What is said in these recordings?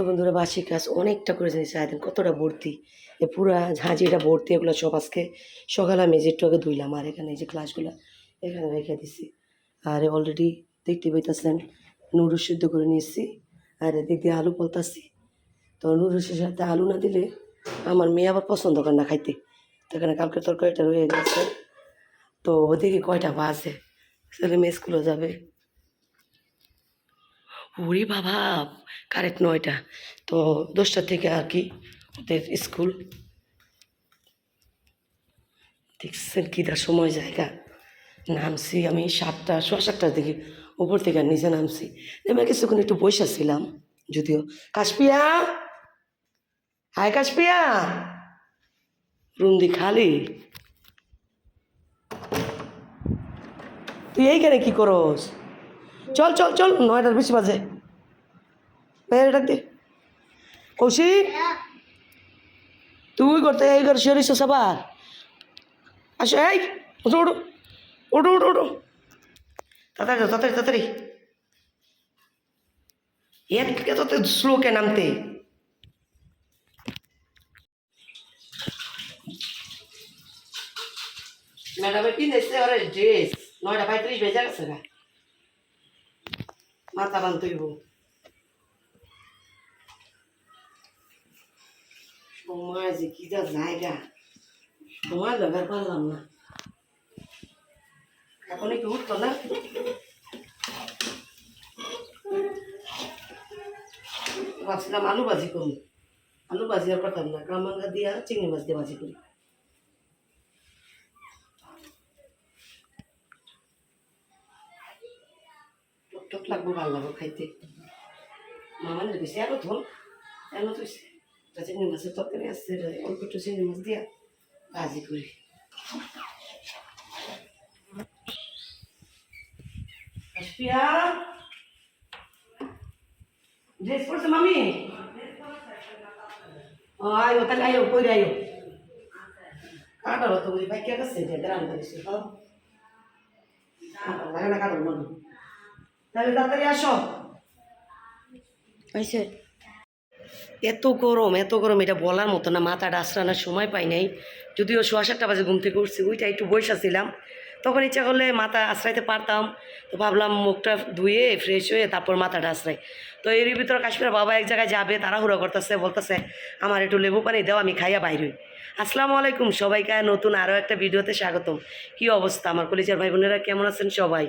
তো বন্ধুরা বাসি কাজ অনেকটা করে জানি সারাদিন কতটা ভর্তি? এ পুরা ঝাঁঝিটা ভর্তি এগুলো সব আজকে। সকালে আমি একটু ধুইলাম, আর এখানে এই যে ক্লাসগুলো এখানে রেখে দিছি। আর অলরেডি দেখতে পাইতেছেন নুডলস সিদ্ধ করে নিয়েছি, আর এদিক দিয়ে আলু পলতাছি। তো নুডলসের সাথে আলু না দিলে আমার মেয়ে আবার পছন্দ করে না খাইতে। তো এখানে কালকে তরকারিটা রয়ে গেছে। তো ওদিকে কয়টা বাজে? ছেলে মেয়ে স্কুলে যাবে। ওরে বাবা কারেক্ট নয়টা। তো দশটা থেকে আর কি ওদের স্কুল। দেখছেন কী তার সময় জায়গা। নামছি আমি সাতটা, সোয়া সাতটার দিকে। উপর থেকে নিচে নামছি। আমি কিছুক্ষণ একটু বসে ছিলাম, যদিও। কাশপিয়া! হায় কাশপিয়া! রুম দি খালি। তুই এইখানে কি করস? চল চল চল নয়টার বেশি বাজে বাইরে ডাক দে কৌশিক তুই করতে এই ঘর সরিস সবার আসো এই ওঠো ওঠো ওঠো ওঠো ওঠো তাড়াতাড়ি যাও, তাড়াতাড়ি তাড়াতাড়ি এর এত স্লো কে নামতে ম্যাডামের কিনেছে ওরে ড্রেস নয়টা পঁয়ত্রিশ বেজে গেছে গা মাথা বান তুইব সময় যে কি যা জায়গা। সময় ব্যবহার পারলাম না। এখন আলু ভাজি করি আলু ভাজি আর পারতাম না। বাংলা দিয়া চিংড়ি মাছ দিয়ে ভাজি করি। টক লাগবো, ভালো লাগবো খাইতে। মামা নিয়ে গেছে এনো ধন। এনো তো চিংড়ি মাছের তরকারি আসছে অল্প একটু চিংড়ি মাছ দিয়া। ভাজি করি ড্রেস পরছে মামি? আয়ো তাহলে আয়ো কই আয়ো কাটালো তো ওই বাইকে গেছে যে গ্রাম করেছে হ্যাঁ লাগে না কাটাল মনে তাহলে তাড়াতাড়ি আসো। এত গরম এত গরম, এটা বলার মতো না মাথা আশ্রানোর সময় পাই নাই। যদিও সোয়া সাতটা বাজে ঘুম থেকে উঠছি, ওইটা একটু বৈশা ছিলাম তখন ইচ্ছা করলে মাথা আশ্রাইতে পারতাম। তো ভাবলাম মুখটা ধুয়ে ফ্রেশ হয়ে তারপর মাথাটা আশ্রাই। তো এর ভিতরে কাশ্মীর বাবা এক জায়গায় যাবে তারা তাড়াহুড়ো করতেছে, বলতেছে, আমার একটু লেবু পানি দাও, আমি খাইয়া বাইর হই। আসসালামু আলাইকুম সবাইকে, নতুন আরও একটা ভিডিওতে স্বাগতম। কি অবস্থা? আমার কলেজের ভাই বোনেরা কেমন আছেন সবাই?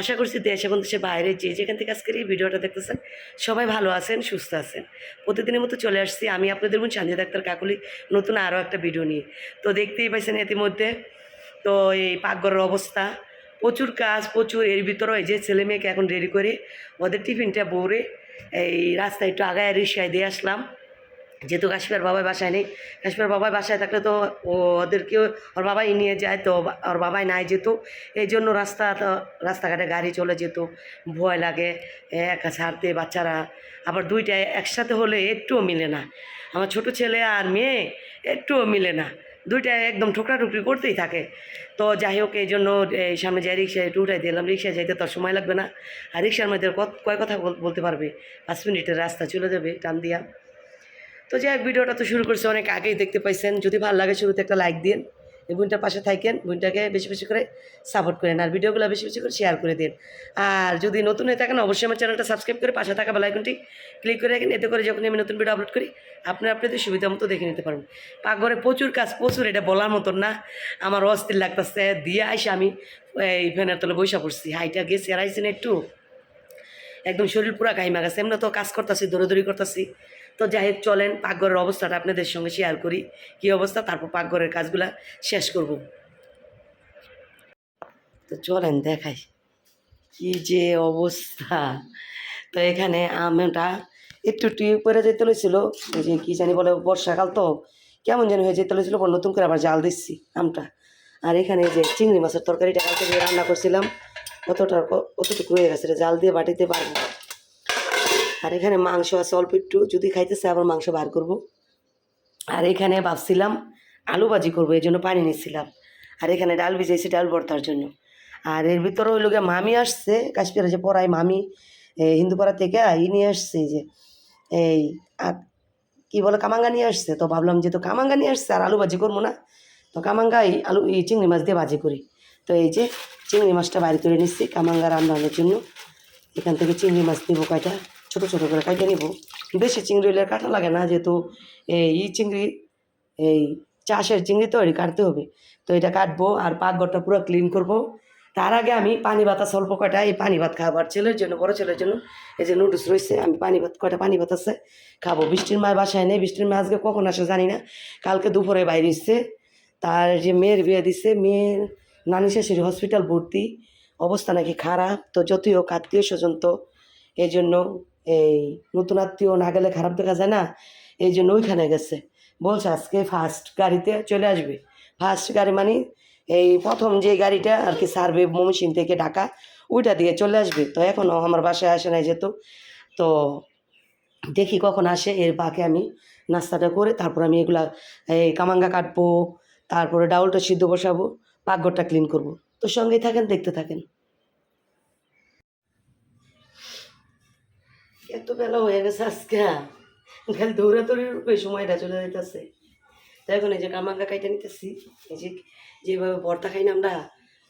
আশা করছি দেশ এবং দেশের বাইরে যে যেখান থেকে আজকের এই ভিডিওটা দেখতেছেন, সবাই ভালো আছেন, সুস্থ আছেন। প্রতিদিনের মতো চলে আসছি আমি আপনাদের বোন সঞ্জয় ডাক্তার কাকুলি নতুন আরও একটা ভিডিও নিয়ে। তো দেখতেই পাইছেন ইতিমধ্যে তো এই পাকঘরের অবস্থা। প্রচুর কাজ, প্রচুর। এর ভিতরে এই যে ছেলে মেয়েকে এখন রেডি করে ওদের টিফিনটা বৌরে এই রাস্তায় একটু আগায় রিক্সায় দিয়ে আসলাম। যেহেতু কাশ্মীর বাবাই বাসায় নেই কাশ্মীর বাবাই বাসায় থাকলে তো ওদেরকেও ওর বাবাই নিয়ে যায়, তো ওর বাবাই নাই যেত এই জন্য রাস্তা রাস্তাঘাটে গাড়ি চলে যেত ভয় লাগে একা ছাড়তে বাচ্চারা। আবার দুইটা একসাথে হলে একটুও মিলে না। আমার ছোট ছেলে আর মেয়ে একটুও মিলে না। দুইটা একদম ঠোকরা টুকরি করতেই থাকে। তো যাই হোক, এই জন্য, এই সামনে যাই রিক্সায় একটু দিলাম। রিক্সায় যাইতে তো সময় লাগবে না। আর রিক্সার মধ্যে কত কয় কথা বল- বলতে পারবে? পাঁচ মিনিটের রাস্তা চলে যাবে, টান দিয়া। তো যাই হোক, ভিডিওটা তো শুরু করছে অনেক আগেই দেখতে পাইছেন। যদি ভালো লাগে, শুরুতে একটা লাইক দিন এই বোনটার পাশে থাকেন, বোনটাকে বেশি বেশি করে সাপোর্ট করেন আর ভিডিওগুলো বেশি বেশি করে শেয়ার করে দিন। আর যদি নতুন হয়ে থাকেন, অবশ্যই আমার চ্যানেলটা সাবস্ক্রাইব করে পাশে থাকা বেলাইকনটি ক্লিক করে রাখেন, এতে করে যখন আমি নতুন ভিডিও আপলোড করি আপনার আপনাদের সুবিধা মতো দেখে নিতে পারবেন। পাকঘরে প্রচুর কাজ, প্রচুর, এটা বলার মতন না। আমার অস্থির লাগতেছে, দিয়ে আইসে আমি, এই ফ্যানের তলে বৈশা পড়ছি। হাইটা আর আইসি না একটু। একদম শরীর পুরা গাইমা গেছে। এমনি তো কাজ করতেছি, দৌড়াদৌড়ি করতেছি। তো যাই হোক, চলেন, পাকঘরের অবস্থাটা আপনাদের সঙ্গে শেয়ার করি। কী অবস্থা? তারপর পাকঘরের কাজগুলা শেষ করব। তো চলেন, দেখাই। কি যে অবস্থা। তো এখানে আমটা একটু টিউব করে যেতে লইছিল যে কী জানি বলে, বর্ষাকাল তো। কেমন যেন হয়ে যেতে লইছিল পর নতুন করে আবার জাল দিচ্ছি, আমটা। আর এখানে যে চিংড়ি মাছের তরকারিটা রান্না করছিলাম। অতটা অতটুকু রয়ে গেছে জাল দিয়ে বাটিতে পারব আর এখানে মাংস আছে, অল্প একটু। যদি খাইতেছে, আবার মাংস বার করব। আর এখানে ভাবছিলাম আলু ভাজি করব, এই জন্য পানি নিচ্ছিলাম। আর এখানে ডাল ভিজাইছি, ডাল ভর্তার জন্য। আর এর ভিতরে ওই লোকে মামি আসছে কাশ্মীরে যে পড়ায় মামি হিন্দুপাড়া থেকে, ই নিয়ে আসছে যে, এই, আর কি বলে, কামাঙ্গা নিয়ে আসছে। তো ভাবলাম যে, তো কামাঙ্গা নিয়ে আসছে, আর আলু ভাজি করব না। তো কামাঙ্গাই আলু এই চিংড়ি মাছ দিয়ে ভাজি করি। তো এই যে চিংড়ি মাছটা বাইরে তুলে নিচ্ছি কামাঙ্গা রান্নার জন্য। এখান থেকে চিংড়ি মাছ নিবো কয়টা? ছোটো ছোটো করে কাটে নিব? বেশি চিংড়ি হলে কাটা লাগে না, যেহেতু এই চিংড়ি, এই চাষের চিংড়ি তো এটি কাটতে হবে। তো এটা কাটবো আর পাকঘরটা পুরো ক্লিন করব। তার আগে আমি পানি ভাত অল্প কয়টা, এই পানি ভাত খাবার ছেলের জন্য, বড় ছেলের জন্য এই যে নুডলস রয়েছে, আমি পানি ভাত, কয়টা পানি ভাত আছে খাব। বৃষ্টির মায় বাসায় নেই, বৃষ্টির মায় আজকে কখন আসে জানি না। কালকে দুপুরে বাইরে এসছে। তার যে মেয়ের বিয়ে দিচ্ছে মেয়ের নানি শাশুড়ি হসপিটাল ভর্তি। অবস্থা নাকি খারাপ। তো যতই হোক আত্মীয় স্বজন তো এই জন্য এই নতুন আত্মীয় না গেলে খারাপ দেখা যায় না এই জন্য ওইখানে গেছে। বলছে আজকে ফার্স্ট গাড়িতে চলে আসবে। ফার্স্ট গাড়ি মানে এই প্রথম যে গাড়িটা আর কি সার্ভে মমিসিন থেকে ঢাকা, ওইটা দিয়ে চলে আসবে। তো এখনও আমার বাসায় আসে নাই যেত তো দেখি কখন আসে, এর বাকে আমি নাস্তাটা করে তারপর আমি এগুলা এই কামাঙ্গা কাটবো, তারপরে ডাউলটা সিদ্ধ বসাবো। পাকঘরটা ক্লিন করব। তো সঙ্গেই থাকেন, দেখতে থাকেন। এত বেলা হয়ে গেছে আজকে। খালি দৌড়াদৌড়ির উপরে সময়টা চলে যাইতেছে। তো এখন এই যে কামাঙ্গা কাইটা নিতেছি। এই যে যেভাবে ভর্তা খাই না আমরা,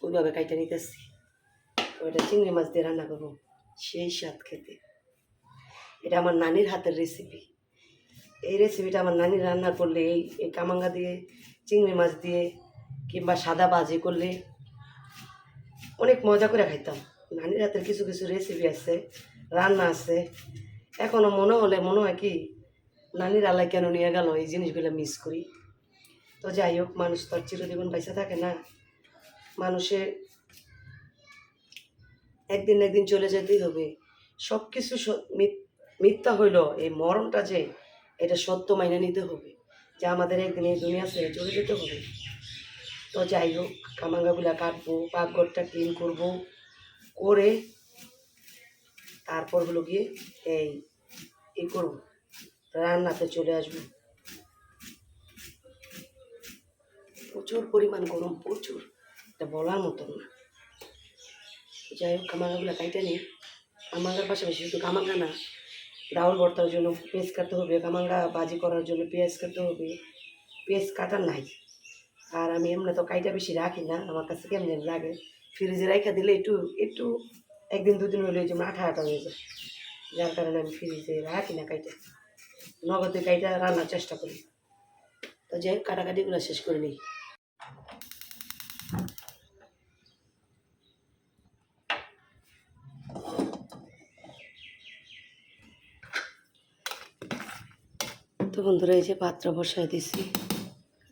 ওইভাবে কাইটা নিতেছি। ওইটা চিংড়ি মাছ দিয়ে রান্না করব, সেই স্বাদ খেতে। এটা আমার নানির হাতের রেসিপি এই রেসিপিটা আমার নানি রান্না করলে এই কামাঙ্গা দিয়ে, চিংড়ি মাছ দিয়ে কিংবা সাদা ভাজি করলে অনেক মজা করে খাইতাম। নানির হাতের কিছু কিছু রেসিপি আছে, রান্না আছে। এখনও মনে হলে মনে হয় কি, নানির আল্লাহ কেন নিয়ে গেল, এই জিনিসগুলো মিস করি। তো যাই হোক, মানুষ তো আর চিরজীবন পয়সা থাকে না। মানুষের একদিন একদিন চলে যেতেই হবে। সব কিছু মিথ্যা হইল, এই মরণটা যে, এটা সত্য মাইনে নিতে হবে। যে আমাদের একদিন এই দুনিয়া ছেড়ে চলে যেতে হবে। তো যাই হোক কামাঙ্গাগুলা কাটবো, পাকঘরটা ক্লিন করব, করে তারপর হলো গিয়ে এই ই করব, রান্নাতে চলে আসব। প্রচুর পরিমাণ গরম, প্রচুর, এটা বলার মতন না। যাই হোক কামাঙ্গাগুলো কাইটে নিই কামাঙ্গার পাশাপাশি শুধু কামাঙ্গা না, ডাউল ভর্তার জন্য পেঁয়াজ কাটতে হবে, কামাঙ্গা বাজি করার জন্য পেঁয়াজ কাটতে হবে, পেঁয়াজ কাটার নাই। আর আমি এমনি তো কাইটা বেশি রাখি না, আমার কাছে কেমন লাগে? ফ্রিজে রাখা দিলে একটু একটু, একদিন দুদিন হলে যেমন আঠা আঠা হয়ে যায়। যার কারণে আমি ফ্রিজে রাখি না কাইটা। নগদে কাইটা রান্নার চেষ্টা করি। তো যাই হোক, কাটাকাটিগুলো শেষ করে নিই। তো বন্ধুরা, এই যে পাত্র বসায় দিছি।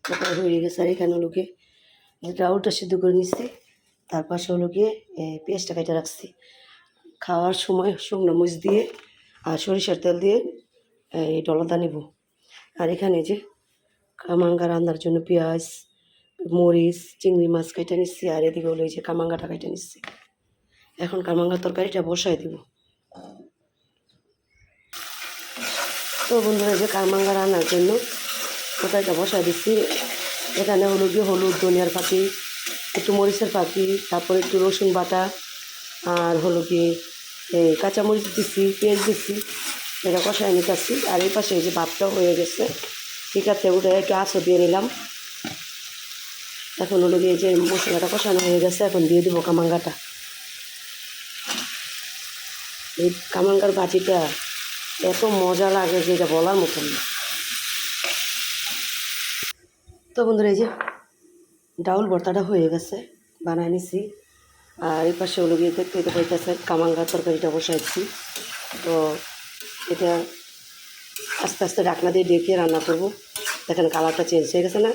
তারপর হয়ে গেছে আর এখানে লোকে ডাউলটা সিদ্ধ করে নিচ্ছি। তার পাশে হলো গিয়ে পেঁয়াজটা কেটে রাখছি। খাওয়ার সময় শুকনো মরিচ দিয়ে আর সরিষার তেল দিয়ে এই ডলাদা নেব। আর এখানে যে কামাঙ্গা রান্নার জন্য পেঁয়াজ, মরিচ, চিংড়ি মাছ কেটে নিচ্ছি। আর এদিকে হলো এই যে কামাঙ্গাটা কেটে নিচ্ছি। এখন কামাঙ্গার তরকারিটা বসায় দিব। তো বন্ধুরা যে কামাঙ্গা রান্নার জন্য তরকারিটা বসায় দিচ্ছি এখানে হলো গিয়ে হলুদ, ধনিয়ার পাতি, একটু মরিচের পাখি তারপরে একটু রসুন বাটা, আর হলো গিয়ে এই কাঁচামরিচ দিচ্ছি পেঁয়াজ দিচ্ছি এটা কষায় নিতেছি। আর এই পাশে এই যে ভাতটাও হয়ে গেছে। ঠিক আছে, ওটা একটু আঁচও দিয়ে নিলাম। এখন হলো গিয়ে যে মশলাটা কষানো হয়ে গেছে, এখন দিয়ে দেবো কামাঙ্গাটা। এই কামাঙ্গার ভাজিটা এত মজা লাগে যে এটা বলার মতন না। তো বন্ধুরা, এই যে ডাউল ভর্তাটা হয়ে গেছে, বানায় নিছি। আর এই পাশে হলো গিয়ে দেখতে দেখতে পাইতেছে কামাঙ্গা তরকারিটা বসাইছি তো এটা আস্তে আস্তে ডাকনা দিয়ে ডেকে রান্না করব। দেখেন কালারটা চেঞ্জ হয়ে গেছে না?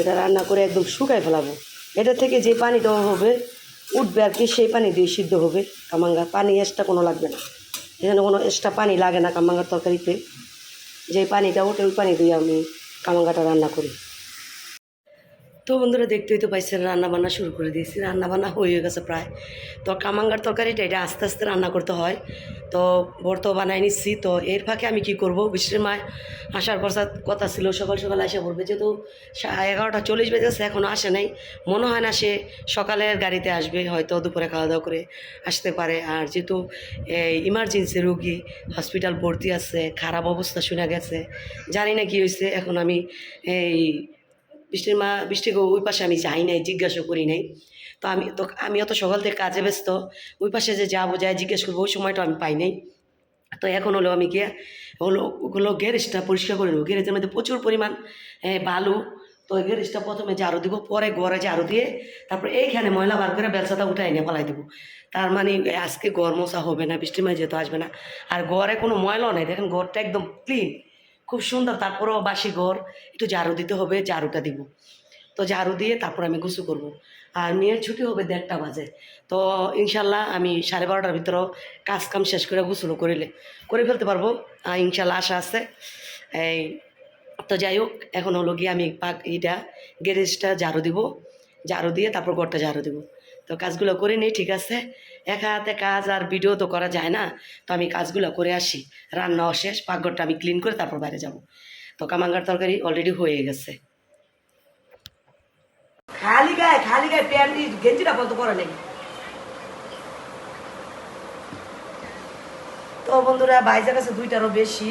এটা রান্না করে একদম শুকায় ফেলাবো। এটা থেকে যে পানিটা হবে, উঠবে আর কি, সেই পানি দিয়ে সিদ্ধ হবে। কামাঙ্গা পানি এক্সট্রা কোনো লাগবে না। এখানে কোনো এক্সট্রা পানি লাগে না কামাঙ্গার তরকারিতে। যে পানিটা ওঠে ওই পানি দিয়ে আমি কামাঙ্গাটা রান্না করি। তো বন্ধুরা দেখতেই তো পাইছেন রান্না বান্না শুরু করে দিয়েছি। রান্না বান্না হয়ে গেছে প্রায়। তো কামাঙ্গার তরকারিটা, এটা আস্তে আস্তে রান্না করতে হয়। তো বর্ত বানাই নিচ্ছি। তো এর ফাঁকে আমি কি করব? বৃষ্টির মায় আসার পর কথা ছিল, সকাল সকাল আসা পড়বে যেহেতু এগারোটা চল্লিশ বেজেছে এখনও আসে নাই। মনে হয় না সে সকালের গাড়িতে আসবে, হয়তো দুপুরে খাওয়া দাওয়া করে আসতে পারে। আর যেহেতু ইমার্জেন্সি রুগী হসপিটাল ভর্তি আছে, খারাপ অবস্থা শোনা গেছে, জানি না কি হয়েছে এখন আমি, এই বৃষ্টির মা বৃষ্টিকে ওই পাশে আমি যাই নাই জিজ্ঞাসা করি নাই। তো আমি তো আমি অত সকাল থেকে কাজে ব্যস্ত ওই পাশে যে যাব যাই জিজ্ঞেস করব ওই সময়টা আমি পাই নাই। তো এখন হলো আমি গিয়ে হলো ওগুলো গ্যারেজটা পরিষ্কার করে নেব। গ্যারেজের মধ্যে প্রচুর পরিমাণ এ, বালু। তো ওই গ্যারেজটা প্রথমে ঝাড়ু দিব পরে ঘরে ঝাড়ু দিয়ে তারপর এইখানে ময়লা বার করে বেলসাটা উঠাই নিয়ে পালাই দেবো। তার মানে আজকে ঘর মশা হবে না বৃষ্টির মাঝে যেহেতু আসবে না। আর ঘরে কোনো ময়লাও নেই দেখেন ঘরটা একদম ক্লিন খুব সুন্দর, তারপরেও বাসি ঘর, একটু ঝাড়ু দিতে হবে, ঝাড়ুটা দিব। তো ঝাড়ু দিয়ে তারপর আমি গুছু করব। আর মেয়ের ছুটি হবে দেড়টা বাজে। তো ইনশাল্লাহ আমি সাড়ে বারোটার ভিতরেও কাজ কাম শেষ করে গুছুলো করিলে করে ফেলতে পারব। আর ইনশাল্লাহ আশা আছে। এই, তো যাই হোক, এখন হলো গিয়ে আমি পাক এইটা গ্যারেজটা ঝাড়ু দিব। ঝাড়ু দিয়ে তারপর ঘরটা ঝাড়ু দিব। তো কাজগুলো করে নিই ঠিক আছে একা হাতে কাজ আর ভিডিও তো করা যায় না তো আমি কাজগুলো করে আসি রান্নাও শেষ পাকঘরটা আমি ক্লিন করে তারপর বাইরে যাব তো কামাঙ্গার তরকারি অলরেডি হয়ে গেছে খালি গায়ে খালি গায়ে প্যান্ট গেঞ্জিটা বন্ধ করে নেই তো বন্ধুরা বাইজার কাছে দুইটারও বেশি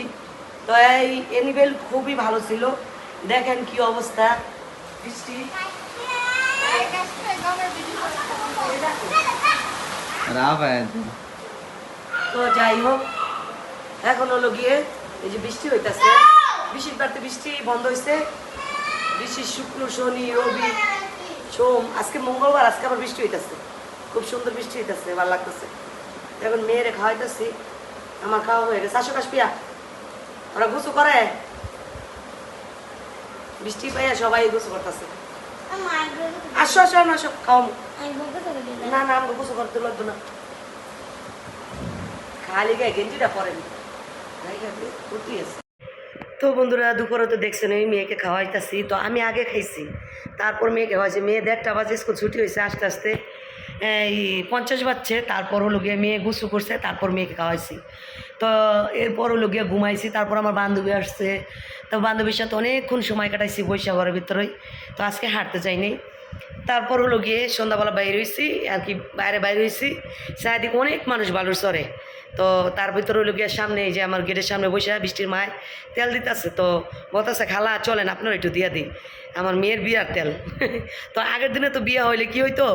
তো এই এনিবেল খুবই ভালো ছিল দেখেন কি অবস্থা বৃষ্টি রাফায়েল তো যাই হোক এখন হলো গিয়ে এই যে বৃষ্টি হইতাছে। বৃষ্টির বাড়তে বৃষ্টি বন্ধ হয়েছে বৃষ্টি শুক্র শনি রবি সোম আজকে মঙ্গলবার আজকে আবার বৃষ্টি হইতাছে। খুব সুন্দর বৃষ্টি হইতাছে ভালো লাগতেছে। এখন মেয়েরে খাওয়াইতেছি আমার খাওয়া হয়ে গেছে। আসো কাশপিয়া ওরা গুছু করে। বৃষ্টি পাইয়া সবাই গুছু করতেছে। আসো আসো না আসো খাও না। না আমাকে গুছু করতে লাগবে না। খালি গায়ে গেঞ্জিটা পরেনি। আছে তো বন্ধুরা, দুপুরে তো দেখছেন ওই মেয়েকে খাওয়াইতেছি। তো আমি আগে খাইছি। তারপর মেয়েকে খাওয়াইছি। মেয়ে দেড়টা বাজে স্কুল ছুটি হয়েছে আস্তে আস্তে। এই পঞ্চাশ বাজছে। তারপর হলো গিয়ে মেয়ে গুসু করছে। তারপর মেয়েকে খাওয়াইছি। তো এরপর হলো গিয়ে ঘুমাইছি। তারপর আমার বান্ধবী আসছে। তো বান্ধবীর সাথে অনেকক্ষণ সময় কাটাইছি বৈশা ঘরের ভিতরেই। তো আজকে হাঁটতে যাইনি। তারপর হলো গিয়ে সন্ধ্যাবেলা বাইরে হয়েছি আর কি বাইরে বাইরে হয়েছি চারিদিকে অনেক মানুষ বালুর চরে। তো তার ভিতরে হলো গিয়ে সামনে এই যে আমার গেটের সামনে বসে বৃষ্টির মায়, তেল দিতেছে তো বলতেছে, খালা, চলেন, আপনার একটু দিয়া দিই আমার মেয়ের বিয়ার তেল। তো আগের দিনে তো বিয়ে হইলে কি হইতো?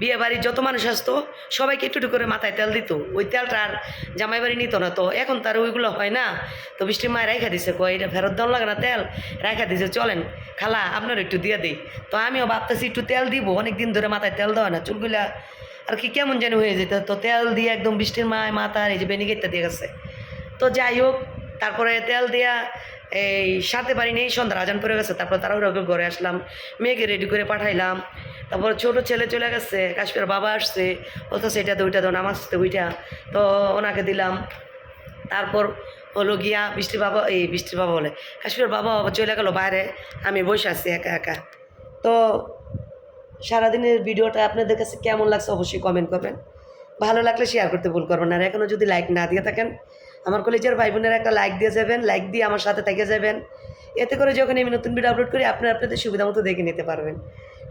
বিয়ে বাড়ির যত মানুষ আসতো, সবাইকে একটু একটু করে মাথায় তেল দিত। ওই তেলটা আর জামাই বাড়ি নিত না তো। এখন তার ওইগুলো হয় না। তো বৃষ্টির মায় রেখা দিছে কয় এটা ফেরত দেওয়া লাগে না তেল? রেখা দিছে, চলেন, খালা, আপনার একটু দিয়ে দিই। তো আমিও ভাবতেছি, একটু তেল দিব। অনেক দিন ধরে মাথায় তেল দেওয়া না। চুলগুলা আর কি কেমন যেন হয়ে যেত। তো তেল দিয়ে একদম বৃষ্টির মায় মাথার এই যে বেনিগেটটা দিয়ে গেছে তো যাই হোক, তারপরে তেল দেয়া এই সাথে পারি নেই, সন্ধ্যা আজান পড়ে গেছে, তারপর তারাও ঘরে আসলাম। মেয়েকে রেডি করে পাঠাইলাম। তারপর ছোট ছেলে চলে গেছে কাশ্মীর বাবা আসছে। বলতেছে এটা তো ওইটা তো নামাজ তো ওইটা তো ওনাকে দিলাম। তারপর হলো গিয়া বৃষ্টির বাবা, এই বৃষ্টির বাবা বলে কাশ্মীর বাবা চলে গেলো বাইরে, আমি বসে আছি একা একা। তো সারাদিনের ভিডিওটা আপনাদের কাছে কেমন লাগছে অবশ্যই কমেন্ট করবেন। ভালো লাগলে শেয়ার করতে ভুল করবেন আর এখনও যদি লাইক না দিয়ে থাকেন, আমার কলেজের ভাই বোনেরা একটা লাইক দিয়ে যাবেন লাইক দিয়ে আমার সাথে থেকে যাবেন। এতে করে যখন আমি নতুন ভিডিও আপলোড করি, আপনারা আপনাদের সুবিধা মতো দেখে নিতে পারবেন।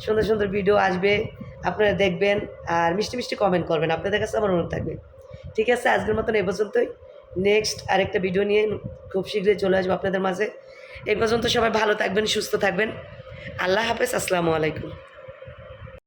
সুন্দর সুন্দর ভিডিও আসবে, আপনারা দেখবেন আর মিষ্টি মিষ্টি কমেন্ট করবেন। আপনাদের কাছে আমার অনুরোধ থাকবে। ঠিক আছে, আজকের মতন এ পর্যন্তই। নেক্সট আরেকটা ভিডিও নিয়ে খুব শীঘ্রই চলে আসব আপনাদের মাঝে। এ পর্যন্ত সবাই ভালো থাকবেন, সুস্থ থাকবেন। আল্লাহ হাফেজ, আসসালামু আলাইকুম।